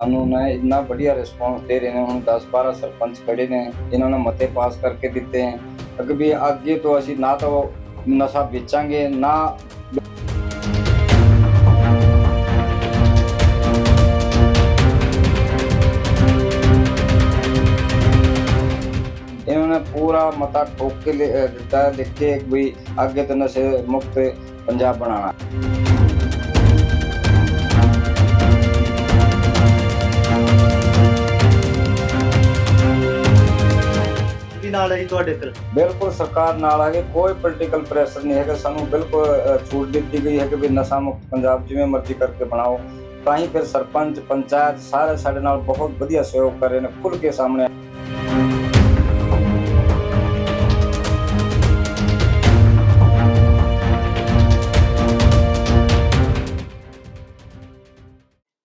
ਸਾਨੂੰ ਨਾ ਇੰਨਾ ਵਧੀਆ ਰਿਸਪੌਂਸ ਦੇ ਰਹੇ ਨੇ, ਹੁਣ 10 12 ਸਰਪੰਚ ਖੜੇ ਨੇ, ਜਿਨ੍ਹਾਂ ਨੇ ਮਤੇ ਪਾਸ ਕਰਕੇ ਦਿੱਤੇ ਹੈ। ਅੱਗੇ ਵੀ ਅੱਗੇ ਤੋਂ ਅਸੀਂ ਨਾ ਤਾਂ ਨਸ਼ਾ ਵੇਚਾਂਗੇ, ਨਾ ਇਹਨਾਂ ਨੇ ਪੂਰਾ ਮਤਾ ਠੋਕ ਕੇ ਦਿੱਤਾ, ਲਿਖ ਕੇ ਵੀ ਅੱਗੇ ਤੋਂ ਨਸ਼ੇ ਮੁਕਤ ਪੰਜਾਬ ਬਣਾਉਣਾ। ਜੀ ਤੁਹਾਡੇ ਫਿਰ ਬਿਲਕੁਲ ਸਰਕਾਰ ਨਾਲ ਆ ਕੇ ਕੋਈ ਪੋਲੀਟੀਕਲ ਪ੍ਰੈਸ਼ਰ ਨਹੀਂ ਹੈਗਾ। ਸਾਨੂੰ ਬਿਲਕੁਲ ਛੂਟ ਦਿੱਤੀ ਗਈ ਹੈ ਕਿ ਵੀ ਨਸ਼ਾ ਮੁਕਤ ਪੰਜਾਬ ਜਿਵੇਂ ਮਰਜ਼ੀ ਕਰਕੇ ਬਣਾਓ। ਤਾਂ ਹੀ ਫਿਰ ਸਰਪੰਚ ਪੰਚਾਇਤ ਸਾਰੇ ਸਾਡੇ ਨਾਲ ਬਹੁਤ ਵਧੀਆ ਸਹਿਯੋਗ ਕਰ ਰਹੇ ਨੇ ਖੁੱਲ ਕੇ ਸਾਹਮਣੇ।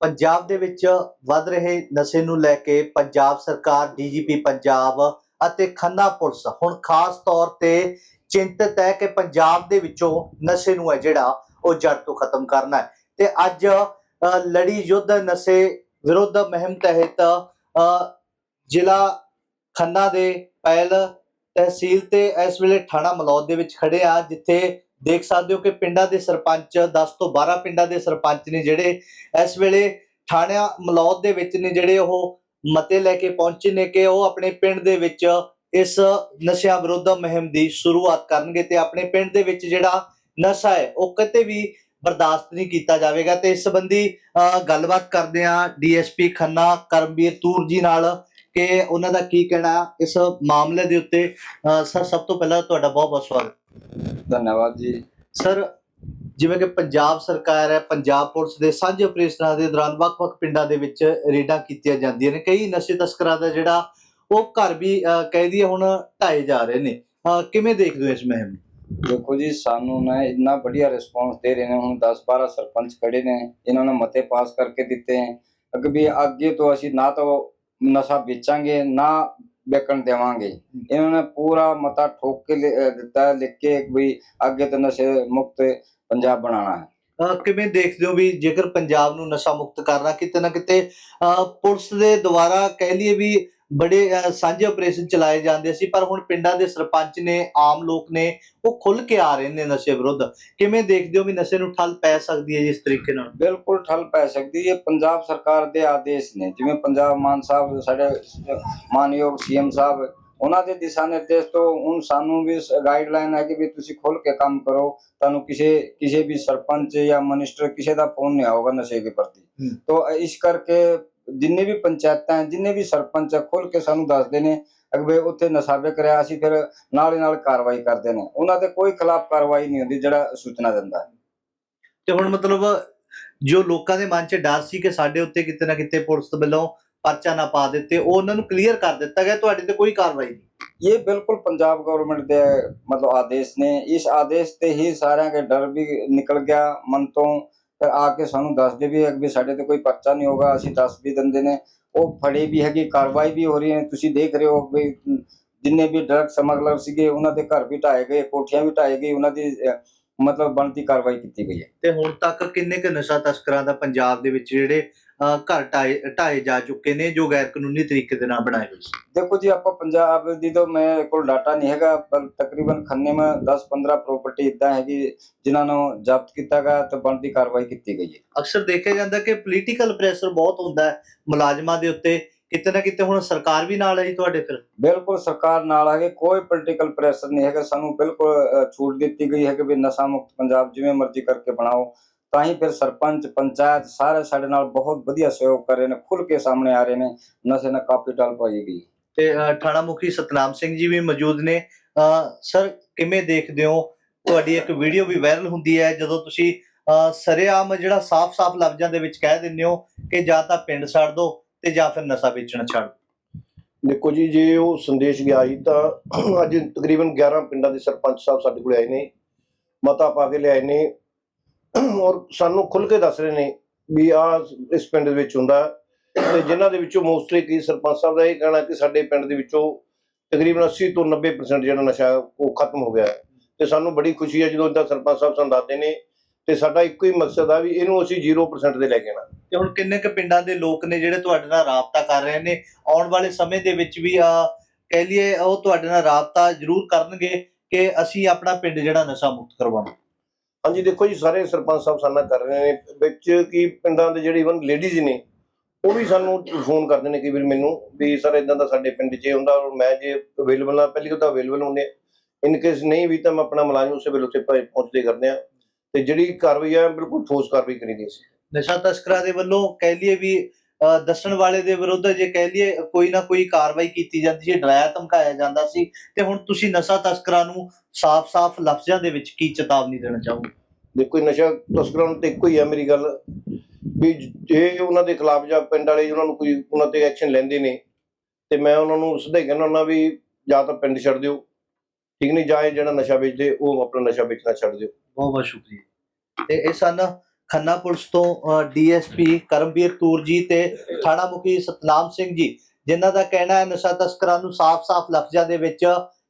ਪੰਜਾਬ ਦੇ ਵਿੱਚ ਵੱਧ ਰਹੇ ਨਸ਼ੇ ਨੂੰ ਲੈ ਕੇ ਪੰਜਾਬ ਸਰਕਾਰ ਡੀਜੀਪੀ ਪੰਜਾਬ ਅਤੇ ਖੰਨਾ ਪੁਲਿਸ। ਹੁਣ ਖਾਸ ਤੌਰ ਤੇ ਚਿੰਤਤ ਹੈ ਕਿ ਪੰਜਾਬ ਦੇ ਵਿੱਚੋਂ ਨਸ਼ੇ ਨੂੰ ਹੈ ਜਿਹੜਾ, ਉਹ ਜੜ ਤੋਂ ਖਤਮ ਕਰਨਾ ਹੈ। ਤੇ ਅੱਜ ਲੜੀ ਯੁੱਧ ਨਸ਼ੇ ਵਿਰੁੱਧ ਮੁਹਿੰਮ ਤਹਿਤ ਜ਼ਿਲ੍ਹਾ ਖੰਨਾ ਦੇ ਪਹਿਲ ਤਹਿਸੀਲ ਤੇ ਇਸ ਵੇਲੇ ਥਾਣਾ ਮਲੌਦ ਦੇ ਵਿੱਚ ਖੜੇ ਆ, ਜਿੱਥੇ ਦੇਖ ਸਕਦੇ ਹੋ ਕਿ ਪਿੰਡਾਂ ਦੇ ਸਰਪੰਚ 10 ਤੋਂ 12 ਪਿੰਡਾਂ ਦੇ ਸਰਪੰਚ ਨੇ ਜਿਹੜੇ ਇਸ ਵੇਲੇ ਥਾਣਾ ਮਲੌਦ ਦੇ ਵਿੱਚ ਨੇ, ਜਿਹੜੇ ਉਹ ਮਤੇ ਲੈ ਕੇ ਪਹੁੰਚੇ ਨੇ ਕਿ ਉਹ ਆਪਣੇ ਪਿੰਡ ਦੇ ਵਿੱਚ ਇਸ ਨਸ਼ਿਆਂ ਵਿਰੁੱਧ ਮੁਹਿੰਮ ਦੀ ਸ਼ੁਰੂਆਤ ਕਰਨਗੇ ਤੇ ਆਪਣੇ ਪਿੰਡ ਦੇ ਵਿੱਚ ਜਿਹੜਾ ਨਸ਼ਾ ਹੈ ਉਹ ਕਿਤੇ ਵੀ ਬਰਦਾਸ਼ਤ ਨਹੀਂ ਕੀਤਾ ਜਾਵੇਗਾ। ਤੇ ਇਸ ਸੰਬੰਧੀ ਗੱਲਬਾਤ ਕਰਦੇ ਆ ਡੀਐਸਪੀ ਖੰਨਾ ਕਰਮਵੀਰ ਤੂਰ ਜੀ ਨਾਲ ਕਿ ਉਹਨਾਂ ਦਾ ਕੀ ਕਹਿਣਾ ਇਸ ਮਾਮਲੇ ਦੇ ਉੱਤੇ। ਸਰ ਸਭ ਤੋਂ ਪਹਿਲਾਂ ਤੁਹਾਡਾ ਬਹੁਤ ਬਹੁਤ ਸਵਾਗਤ। ਧੰਨਵਾਦ ਜੀ। ਸਰ ਜਿਵੇਂ ਕਿ ਪੰਜਾਬ ਸਰਕਾਰ ਹੈ ਪੰਜਾਬ ਪੁਲਿਸ ਦੇ ਸਾਂਝੇ ਆਪਰੇਸ਼ਨਾਂ ਦੇ ਦੌਰਾਨ ਵੱਖ-ਵੱਖ ਪਿੰਡਾਂ ਦੇ ਵਿੱਚ ਰੇਡਾਂ ਕੀਤੀਆਂ ਜਾਂਦੀਆਂ ਨੇ। ਕਈ ਨਸ਼ੇ ਤਸਕਰਾਂ ਦਾ ਜਿਹੜਾ ਉਹ ਘਰ ਵੀ ਕਹਿ ਦਈਏ ਹੁਣ ਢਾਏ ਜਾ ਰਹੇ ਨੇ। ਕਿਵੇਂ ਦੇਖਦੇ ਹੋ ਇਸ ਮੁਹਿੰਮ ਨੂੰ? ਦੇਖੋ ਜੀ ਸਾਨੂੰ ਨਾ ਇੰਨਾ ਵਧੀਆ ਰਿਸਪੌਂਸ ਦੇ ਰਹੇ ਨੇ। ਹੁਣ 10 12 ਸਰਪੰਚ ਖੜੇ ਨੇ। ਇਹਨਾਂ ਨੇ ਮਤੇ ਪਾਸ ਕਰਕੇ ਦਿੱਤੇ ਹੈ। ਅੱਗੇ ਵੀ ਅੱਗੇ ਤੋਂ ਅਸੀਂ ਨਾ ਤਾਂ ਨਸ਼ਾ ਵੇਚਾਂਗੇ ਨਾ ਵੇਚਣ ਦੇਵਾਂਗੇ। ਇਹਨਾਂ ਨੇ ਪੂਰਾ ਮਤਾ ਠੋਕ ਕੇ ਦਿੱਤਾ ਲਿਖ ਕੇ ਵੀ ਅੱਗੇ ਤੋਂ ਨਸ਼ੇ ਮੁਕਤ ਪੰਜਾਬ ਬਣਾਉਣਾ ਹੈ। ਅਹ, ਕਿਵੇਂ ਦੇਖਦੇ ਹੋ ਵੀ ਜੇਕਰ ਪੰਜਾਬ ਨੂੰ ਨਸ਼ਾ ਮੁਕਤ ਕਰਨਾ ਕਿਤੇ ਨਾ ਕਿਤੇ ਅਹ, ਪੁਲਿਸ ਦੇ ਦੁਆਰਾ ਕਹਿ ਲਈਏ ਵੀ ਬੜੇ ਅਹ, ਸਾਂਝੇ ਆਪਰੇਸ਼ਨ ਚਲਾਏ ਜਾਂਦੇ ਸੀ ਪਰ ਹੁਣ ਪਿੰਡਾਂ ਦੇ ਸਰਪੰਚ ਨੇ ਆਮ ਲੋਕ ਨੇ ਉਹ ਖੁੱਲ ਕੇ ਆ ਰਹੇ ਨੇ ਨਸ਼ੇ ਵਿਰੁੱਧ। ਕਿਵੇਂ ਦੇਖਦੇ ਹੋ ਵੀ ਨਸ਼ੇ ਨੂੰ ਠੱਲ ਪੈ ਸਕਦੀ ਹੈ ਜਿਸ ਤਰੀਕੇ ਨਾਲ? ਬਿਲਕੁਲ ਠੱਲ ਪੈ ਸਕਦੀ ਹੈ। ਪੰਜਾਬ ਸਰਕਾਰ ਦੇ ਆਦੇਸ਼ ਨੇ ਜਿਵੇਂ ਪੰਜਾਬ ਮਾਨ ਸਾਹਿਬ ਸਾਡੇ ਮਾਨਯੋਗ ਸੀਐਮ ਸਾਹਿਬ ਉਹਨਾਂ ਦੇ ਦਿਸ਼ਾ ਨਿਰਦੇਸ਼ ਤੋਂ ਹੁਣ ਸਾਨੂੰ ਵੀ ਗਾਈਡਲਾਈਨ ਹੈ ਕਿ ਵੀ ਤੁਸੀਂ ਖੁੱਲ ਕੇ ਕੰਮ ਕਰੋ ਤੁਹਾਨੂੰ ਕਿਸੇ ਕਿਸੇ ਵੀ ਸਰਪੰਚ ਜਾਂ ਮਿਨਿਸਟਰ ਕਿਸੇ ਦਾ ਫੋਨ ਨਹੀਂ ਆਊਗਾ ਨਸ਼ੇ ਦੇ ਪ੍ਰਤੀ। ਤੋਂ ਇਸ ਕਰਕੇ ਜਿੰਨੇ ਵੀ ਪੰਚਾਇਤਾਂ ਹੈ, ਜਿੰਨੇ ਵੀ ਸਰਪੰਚ ਹੈ, ਖੁੱਲ ਕੇ ਸਾਨੂੰ ਦੱਸਦੇ ਨੇ ਅਗਵੇ ਉੱਥੇ ਨਸ਼ਾਵੇ ਕਰਿਆ ਅਸੀਂ ਫਿਰ ਨਾਲ ਹੀ ਨਾਲ ਕਾਰਵਾਈ ਕਰਦੇ ਨੇ ਉਹਨਾਂ ਦੇ ਕੋਈ ਖਿਲਾਫ ਕਾਰਵਾਈ ਨਹੀਂ ਹੁੰਦੀ ਜਿਹੜਾ ਸੂਚਨਾ ਦਿੰਦਾ। ਤੇ ਹੁਣ ਮਤਲਬ ਜੋ ਲੋਕਾਂ ਦੇ ਮਨ 'ਚ ਡਰ ਸੀ ਕਿ ਸਾਡੇ ਉੱਤੇ ਕਿਤੇ ਨਾ ਕਿਤੇ ਪੁਲਿਸ ਵੱਲੋਂ ਪਰਚਾ ਨਾ ਪਾ ਦਿੱਤੇ ਉਹ ਉਹਨਾਂ ਨੂੰ ਕਲੀਅਰ ਕਰ ਦਿੱਤਾ ਗਿਆ ਤੁਹਾਡੇ ਤੇ ਕੋਈ ਕਾਰਵਾਈ ਨਹੀਂ ये बिल्कुल पंजाब गवर्नमेंट ਦੇ ਮਤਲਬ ਆਦੇਸ਼ ਨੇ ਇਸ ਆਦੇਸ਼ ਤੇ ਹੀ ਸਾਰਿਆਂ ਦੇ ਡਰ ਵੀ ਨਿਕਲ ਗਿਆ ਮਨ ਤੋਂ ਫਿਰ ਆ ਕੇ ਸਾਨੂੰ ਦੱਸਦੇ ਵੀ ਹੈ ਕਿ ਵੀ ਸਾਡੇ ਤੇ ਕੋਈ ਪਰਚਾ ਨਹੀਂ ਹੋਗਾ ਅਸੀਂ ਦੱਸ ਵੀ ਦਿੰਦੇ ਨੇ ਉਹ ਫੜੇ ਵੀ ਹੈਗੀ ਕਾਰਵਾਈ ਵੀ ਹੋ ਰਹੀ ਹੈ ਤੁਸੀਂ ਦੇਖ ਰਹੇ ਹੋ ਵੀ ਜਿੰਨੇ ਵੀ ਡਰਗ ਸਮਗਲਰ ਸੀਗੇ ਉਹਨਾਂ ਦੇ ਘਰ ਵੀ ਢਾਏ ਗਏ ਕੋਠੀਆਂ ਵੀ ਢਾਈ ਗਈ ਉਹਨਾਂ ਦੀ ਅਹ, ਮਤਲਬ ਬਣਤੀ ਕਾਰਵਾਈ ਕੀਤੀ ਗਈ ਹੈ ਤੇ ਹੁਣ ਤੱਕ ਕਿੰਨੇ ਕੁ ਨਸ਼ਾ ਤਸਕਰਾਂ ਦਾ ਪੰਜਾਬ ਦੇ ਵਿੱਚ ਜਿਹੜੇ ਅਹ, ਘਰ ਢਾਏ ਢਾਏ ਜਾ ਚੁੱਕੇ ਨੇ ਜੋ ਗੈਰ ਕਾਨੂੰਨੀ ਤਰੀਕੇ ਦੇ ਨਾਲ ਬਣਾਏ ਹੋਏ ਸੀ। ਦੇਖੋ ਜੀ ਆਪਾਂ ਪੰਜਾਬ ਦੀ ਤਾਂ ਮੇਰੇ ਕੋਲ ਡਾਟਾ ਨਹੀਂ ਹੈਗਾ ਪਰ ਤਕਰੀਬਨ ਖੰਨੇ ਮੈਂ 10-15 ਪ੍ਰਾਪਰਟੀ ਇਦਾਂ ਹੈਗੀ ਜਿਨ੍ਹਾਂ ਨੂੰ ਜ਼ਬਤ ਕੀਤਾ ਗਿਆ ਤੇ ਬਣਦੀ ਕਾਰਵਾਈ ਕੀਤੀ ਗਈ ਹੈ। ਅਕਸਰ ਦੇਖਿਆ ਜਾਂਦਾ ਕਿ ਪੋਲੀਟੀਕਲ ਪ੍ਰੈਸ਼ਰ ਬਹੁਤ ਹੁੰਦਾ ਹੈ ਮੁਲਾਜ਼ਮਾਂ ਦੇ ਉੱਤੇ। ਕਿਤੇ ਨਾ ਕਿਤੇ ਹੁਣ ਸਰਕਾਰ ਵੀ ਨਾਲ ਹੈ ਜੀ ਤੁਹਾਡੇ ਫਿਰ? ਬਿਲਕੁਲ ਸਰਕਾਰ ਨਾਲ ਹੈ ਕਿ ਕੋਈ ਪੋਲੀਟੀਕਲ ਪ੍ਰੈਸ਼ਰ ਨਹੀਂ ਹੈਗਾ। ਸਾਨੂੰ ਬਿਲਕੁਲ ਛੂਟ ਦਿੱਤੀ ਗਈ ਹੈ ਕਿ ਵੀ ਨਸ਼ਾ ਮੁਕਤ ਪੰਜਾਬ ਜਿਵੇਂ ਮਰਜ਼ੀ ਕਰਕੇ ਬਣਾਓ। ਤਾਂ ਹੀ ਫਿਰ ਸਰਪੰਚ ਪੰਚਾਇਤ ਸਾਰੇ ਸਾਡੇ ਨਾਲ ਬਹੁਤ ਵਧੀਆ ਸਹਿਯੋਗ ਕਰ ਰਹੇ ਨੇ ਖੁੱਲ ਕੇ ਸਾਹਮਣੇ ਆ ਰਹੇ ਨੇ ਨਸ਼ੇ ਨਾਲ ਕਾਫੀ ਟਲ ਪਾਈ ਗਈ। ਤੇ ਥਾਣਾ ਮੁਖੀ ਸਤਨਾਮ ਸਿੰਘ ਜੀ ਵੀ ਮੌਜੂਦ ਨੇ। ਸਰ ਕਿਵੇਂ ਦੇਖਦੇ ਹੋ? ਤੁਹਾਡੀ ਇੱਕ ਵੀਡੀਓ ਵੀ ਵਾਇਰਲ ਹੁੰਦੀ ਹੈ ਜਦੋਂ ਤੁਸੀਂ ਸਰੇਆਮ ਜਿਹੜਾ ਸਾਫ਼-ਸਾਫ਼ ਲਫ਼ਜ਼ਾਂ ਦੇ ਵਿੱਚ ਕਹਿ ਦਿੰਦੇ ਹੋ ਕਿ ਜਾਂ ਤਾਂ ਪਿੰਡ ਛੱਡ ਦਿਓ ਤੇ ਜਾਂ ਫਿਰ ਨਸ਼ਾ ਵੇਚਣਾ ਛੱਡ ਦਿਓ। ਦੇਖੋ ਜੀ ਜੇ ਉਹ ਸੰਦੇਸ਼ ਗਿਆ ਸੀ ਤਾਂ ਅੱਜ ਤਕਰੀਬਨ 11 ਪਿੰਡਾਂ ਦੇ ਸਰਪੰਚ ਸਾਹਿਬ ਸਾਡੇ ਕੋਲ ਆਏ ਨੇ ਮਤਾ ਪਾ ਕੇ ਲਿਆਏ ਨੇ। ਔਰ ਸਾਨੂੰ ਖੁੱਲ ਕੇ ਦੱਸ ਰਹੇ ਨੇ ਵੀ ਆ ਇਸ ਪਿੰਡ ਦੇ ਵਿੱਚ ਹੁੰਦਾ ਤੇ ਜਿਨ੍ਹਾਂ ਦੇ ਵਿੱਚੋਂ ਮੋਸਟਲੀ ਕੀ ਸਰਪੰਚ ਸਾਹਿਬ ਦਾ ਇਹ ਕਹਿਣਾ ਕਿ ਸਾਡੇ ਪਿੰਡ ਦੇ ਵਿੱਚੋਂ ਤਕਰੀਬਨ 80 ਤੋਂ 90% ਜਿਹੜਾ ਨਸ਼ਾ ਉਹ ਖਤਮ ਹੋ ਗਿਆ ਤੇ ਸਾਨੂੰ ਬੜੀ ਖੁਸ਼ੀ ਹੈ ਜਦੋਂ ਇਦਾਂ ਸਰਪੰਚ ਸਾਹਿਬ ਸਾਨੂੰ ਦੱਸਦੇ ਨੇ ਤੇ ਸਾਡਾ ਇੱਕੋ ਹੀ ਮਕਸਦ ਆ ਵੀ ਇਹਨੂੰ ਅਸੀਂ 0% ਦੇ ਲੈ ਕੇ ਆਣਾ ਤੇ ਹੁਣ ਕਿੰਨੇ ਕੁ ਪਿੰਡਾਂ ਦੇ ਲੋਕ ਨੇ ਜਿਹੜੇ ਤੁਹਾਡੇ ਨਾਲ ਰਾਬਤਾ ਕਰ ਰਹੇ ਨੇ? ਆਉਣ ਵਾਲੇ ਸਮੇਂ ਦੇ ਵਿੱਚ ਵੀ ਆ, ਕਹਿ ਲਈਏ ਉਹ ਤੁਹਾਡੇ ਨਾਲ ਰਾਬਤਾ ਜ਼ਰੂਰ ਕਰਨਗੇ ਕਿ ਅਸੀਂ ਆਪਣਾ ਪਿੰਡ ਜਿਹੜਾ ਨਸ਼ਾ ਮੁਕਤ ਕਰਵਾਉਣਾ। ਹਾਂਜੀ, ਦੇਖੋ ਜੀ, ਸਾਰੇ ਸਰਪੰਚ ਸਾਹਿਬ ਸਾਨਾ ਕਰ ਰਹੇ ਨੇ। ਵਿੱਚ ਕੀ ਪਿੰਡਾਂ ਦੇ ਜਿਹੜੇ ਇਵਨ ਲੇਡੀਜ਼ ਨੇ, ਉਹ ਵੀ ਸਾਨੂੰ ਫੋਨ ਕਰਦੇ ਨੇ ਕਈ ਵਾਰ ਮੈਨੂੰ ਵੀ ਸਰ ਇਦਾਂ ਦਾ ਸਾਡੇ ਪਿੰਡ 'ਚ ਇਹ ਹੁੰਦਾ ਔਰ ਮੈਂ ਜੇ ਅਵੇਲੇਬਲ ਆ ਪਹਿਲੀ ਤਾਂ ਅਵੇਲੇਬਲ ਹੁੰਦੇ ਇਨ ਕੇਸ ਨਹੀਂ ਵੀ ਤਾਂ ਮੈਂ ਆਪਣਾ ਮੁਲਾਜ਼ਮ ਉਸੇ ਵੇਲੇ ਉੱਥੇ ਪਹੁੰਚਦੇ ਕਰਦੇ ਆ ਤੇ ਜਿਹੜੀ ਕਾਰਵਾਈ ਆ, ਬਿਲਕੁਲ ਠੋਸ ਕਾਰਵਾਈ ਕਰੀਦੀ ਸੀ ਨਸ਼ਾ ਤਸਕਰਾਂ ਦੇ ਵੱਲੋਂ ਕਹਿ ਲਈਏ ਵੀ ਦੱਸਣ ਵਾਲੇ ਦੇ ਵਿਰੁੱਧ ਜੇ ਕਹਿ ਲਈਏ ਕੋਈ ਨਾ ਕੋਈ ਕਾਰਵਾਈ ਕੀਤੀ ਜਾਂਦੀ ਸੀ ਡਰਾਇਆ ਧਮਕਾਇਆ ਜਾਂਦਾ ਸੀ। ਤੇ ਹੁਣ ਤੁਸੀਂ ਨਸ਼ਾ ਤਸਕਰਾਂ ਨੂੰ ਸਾਫ਼-ਸਾਫ਼ ਲਫ਼ਜ਼ਾਂ ਦੇ ਵਿੱਚ ਕੀ ਚੇਤਾਵਨੀ ਦੇਣਾ ਚਾਹੋਗੇ? ਦੇਖੋ ਨਸ਼ਾ ਤਸਕਰਾਂ ਨੂੰ ਤੇ ਇੱਕੋ ਹੀ ਆ ਮੇਰੀ ਗੱਲ। ਵੀ ਜੇ ਉਹਨਾਂ ਦੇ ਖਿਲਾਫ ਜਾਂ ਪਿੰਡ ਵਾਲੇ ਉਹਨਾਂ ਨੂੰ ਕੋਈ ਉਹਨਾਂ ਤੇ ਐਕਸ਼ਨ ਲੈਂਦੇ ਨੇ ਤੇ ਮੈਂ ਉਹਨਾਂ ਨੂੰ ਸਿੱਧਾ ਹੀ ਕਹਿੰਦਾ ਹੁੰਦਾ ਵੀ ਜਾਂ ਤਾਂ ਪਿੰਡ ਛੱਡ ਦਿਓ। ਠੀਕ ਨਹੀਂ ਜਾਂ ਜਿਹੜਾ ਨਸ਼ਾ ਵੇਚਦੇ ਉਹ ਆਪਣਾ ਨਸ਼ਾ ਵੇਚਣਾ ਛੱਡ ਦਿਓ। ਬਹੁਤ ਬਹੁਤ ਸ਼ੁਕਰੀਆ। ਤੇ ਇਹ ਸਨ ਖੰਨਾ ਪੁਲਿਸ ਤੋਂ ਡੀਐਸਪੀ ਕਰਮਵੀਰ ਤੂਰ ਜੀ ਤੇ ਥਾਣਾ ਮੁਖੀ ਸਤਨਾਮ ਸਿੰਘ ਜੀ, ਜਿਨ੍ਹਾਂ ਦਾ ਕਹਿਣਾ ਹੈ, ਨਸ਼ਾ ਤਸਕਰਾਂ ਨੂੰ ਸਾਫ਼-ਸਾਫ਼ ਲਫ਼ਜ਼ਾਂ ਦੇ ਵਿੱਚ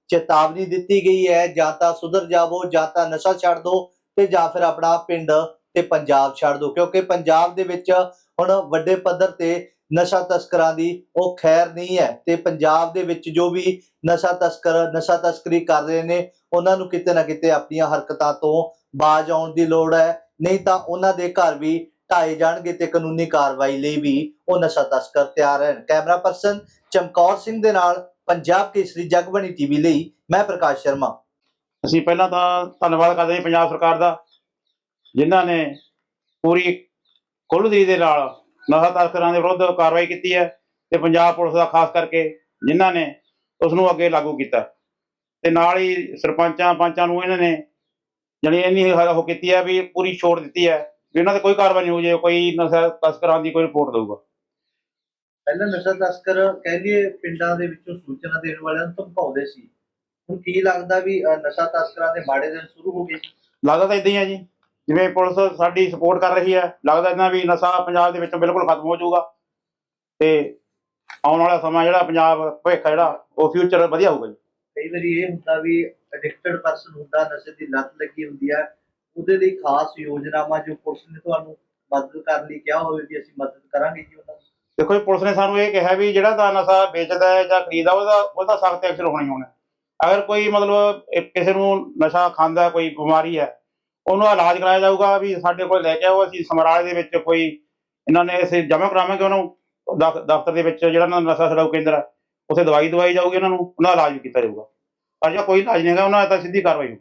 ਚੇਤਾਵਨੀ ਦਿੱਤੀ ਗਈ ਹੈ, ਜਾਂ ਤਾਂ ਸੁਧਰ ਜਾਵੋ, ਜਾਂ ਤਾਂ ਨਸ਼ਾ ਛੱਡ ਦਿਓ ਤੇ ਜਾਂ ਫਿਰ ਆਪਣਾ ਪਿੰਡ ਤੇ ਪੰਜਾਬ ਛੱਡ ਦਿਓ ਕਿਉਂਕਿ ਪੰਜਾਬ ਦੇ ਵਿੱਚ ਹੁਣ ਵੱਡੇ ਪੱਧਰ ਤੇ ਨਸ਼ਾ ਤਸਕਰਾਂ ਦੀ ਉਹ ਖੈਰ ਨਹੀਂ ਹੈ, ਤੇ ਪੰਜਾਬ ਦੇ ਵਿੱਚ ਜੋ ਵੀ ਨਸ਼ਾ ਤਸਕਰ, ਨਸ਼ਾ ਤਸਕਰੀ ਕਰ ਰਹੇ ਨੇ, ਉਹਨਾਂ ਨੂੰ ਕਿਤੇ ਨਾ ਕਿਤੇ ਆਪਣੀਆਂ ਹਰਕਤਾਂ ਤੋਂ ਬਾਜ ਆਉਣ ਦੀ ਲੋੜ ਹੈ ਨਹੀਂ ਤਾਂ ਉਹਨਾਂ ਦੇ ਘਰ ਵੀ ਢਾਏ ਜਾਣਗੇ ਤੇ ਕਾਨੂੰਨੀ ਕਾਰਵਾਈ ਲਈ ਵੀ ਉਹ ਨਸ਼ਾ ਤਸਕਰ ਤਿਆਰ ਹਨ ਕੈਮਰਾ ਪਰਸਨ ਚਮਕੌਰ ਸਿੰਘ ਦੇ ਨਾਲ ਪੰਜਾਬ ਕੇਸਰੀ ਜਗਬਣੀ ਟੀਵੀ ਲਈ ਮੈਂ ਪ੍ਰਕਾਸ਼ ਸ਼ਰਮਾ। ਅਸੀਂ ਪਹਿਲਾਂ ਤਾਂ ਧੰਨਵਾਦ ਕਰਦੇ ਹਾਂ ਪੰਜਾਬ ਸਰਕਾਰ ਦਾ, ਜਿਨ੍ਹਾਂ ਨੇ ਪੂਰੀ ਖੁੱਲ੍ਹਦਿਲੀ ਦੇ ਨਾਲ ਨਸ਼ਾ ਤਸਕਰਾਂ ਦੇ ਵਿਰੁੱਧ ਕਾਰਵਾਈ ਕੀਤੀ ਹੈ ਤੇ ਪੰਜਾਬ ਪੁਲਿਸ ਦਾ ਖਾਸ ਕਰਕੇ ਜਿਨ੍ਹਾਂ ਨੇ ਉਸ ਨੂੰ ਅੱਗੇ ਲਾਗੂ ਕੀਤਾ। ਤੇ ਨਾਲ ਹੀ ਸਰਪੰਚਾਂ ਪੰਚਾਂ ਨੂੰ ਇਹਨਾਂ ਨੇ ਜਾਣੀ ਇੰਨੀ ਹ- ਕੀਤੀ ਹੈ ਵੀ ਪੂਰੀ ਛੋਟ ਦਿੱਤੀ ਹੈ ਵੀ ਇਹਨਾਂ ਤੇ ਕੋਈ ਕਾਰਵਾਈ ਨਹੀਂ ਹੋ ਜੇ ਕੋਈ ਨਸ਼ਾ ਤਸਕਰਾਂ ਦੀ ਕੋਈ ਰਿਪੋਰਟ ਦਊਗਾ। ਪਹਿਲਾਂ ਨਸ਼ਾ ਤਸਕਰ ਕਹਿ ਲਈਏ ਪਿੰਡਾਂ ਦੇ ਵਿੱਚੋਂ ਸੂਚਨਾ ਦੇਣ ਵਾਲਿਆਂ ਨੂੰ ਧਮਕਾਉਂਦੇ ਸੀ। ਹੁਣ ਕੀ ਲੱਗਦਾ ਵੀ ਨਸ਼ਾ ਤਸਕਰਾਂ ਦੇ ਮਾੜੇ ਦਿਨ ਸ਼ੁਰੂ ਹੋ ਗਏ? ਲੱਗਦਾ ਤਾਂ ਇਦਾਂ ਹੀ ਹੈ ਜੀ। ਜਿਵੇਂ ਪੁਲਿਸ ਸਾਡੀ ਸਪੋਰਟ ਕਰ ਰਹੀ ਹੈ ਲੱਗਦਾ ਇਦਾਂ ਵੀ ਨਸ਼ਾ ਪੰਜਾਬ ਦੇ ਵਿੱਚੋਂ ਬਿਲਕੁਲ ਖਤਮ ਹੋ ਜਾਊਗਾ ਤੇ ਆਉਣ ਵਾਲਾ ਸਮਾਂ ਜਿਹੜਾ ਪੰਜਾਬ ਭਵਿੱਖ ਜਿਹੜਾ ਉਹ ਫਿਊਚਰ ਵਧੀਆ ਹੋਊਗਾ ਜੀ। ਕਈ ਵਾਰੀ ਇਹ ਹੁੰਦਾ ਵੀ ਐਡਿਕਟਡ ਪਰਸਨ ਹੁੰਦਾ, ਨਸ਼ੇ ਦੀ ਲੱਤ ਲੱਗੀ ਹੁੰਦੀ ਹੈ ਉਹਦੇ ਲਈ ਖਾਸ ਯੋਜਨਾਵਾਂ ਜੋ ਪੁਲਿਸ ਨੇ ਤੁਹਾਨੂੰ ਮਦਦ ਕਰਨ ਲਈ ਕਿਹਾ ਹੋਵੇ ਵੀ ਅਸੀਂ ਮਦਦ ਕਰਾਂਗੇ ਜੀ ਉਹਨਾਂ ਦੀ। ਦੇਖੋ ਜੀ, ਪੁਲਿਸ ਨੇ ਸਾਨੂੰ ਇਹ ਕਿਹਾ ਵੀ ਜਿਹੜਾ ਦਾ ਨਸ਼ਾ ਵੇਚਦਾ ਹੈ ਜਾਂ ਖਰੀਦਦਾ, ਉਹਦਾ ਉਹਦਾ ਸਖਤ ਐਕਸ਼ਨ ਹੋਣੀ ਹੋਣਾ ਅਗਰ ਕੋਈ ਮਤਲਬ ਇਹ ਕਿਸੇ ਨੂੰ ਨਸ਼ਾ ਖਾਂਦਾ, ਕੋਈ ਬਿਮਾਰੀ ਹੈ, ਉਹਨੂੰ ਇਲਾਜ ਕਰਾਇਆ ਜਾਊਗਾ ਵੀ ਸਾਡੇ ਕੋਲ ਲੈ ਕੇ ਆਓ, ਅਸੀਂ ਸਮਰਾਜ ਦੇ ਵਿੱਚ ਕੋਈ ਇਹਨਾਂ ਨੇ ਅਸੀਂ ਜਮ੍ਹਾਂ ਕਰਾਵਾਂਗੇ ਉਹਨੂੰ ਦਫ਼ਤਰ ਦੇ ਵਿੱਚ ਜਿਹੜਾ ਨਸ਼ਾ ਛਡਾਊ ਕੇਂਦਰ ਹੈ, ਉੱਥੇ ਦਵਾਈ ਦਵਾਈ ਜਾਊਗੀ ਉਹਨਾਂ ਨੂੰ, ਉਹਨਾਂ ਦਾ ਇਲਾਜ ਵੀ ਕੀਤਾ ਜਾਊਗਾ। ਪਰ ਜੇ ਕੋਈ ਇਲਾਜ ਨਹੀਂ ਹੈਗਾ ਉਹਨਾਂ ਦਾ ਤਾਂ ਸਿੱਧੀ ਕਾਰਵਾਈ ਹੋਊ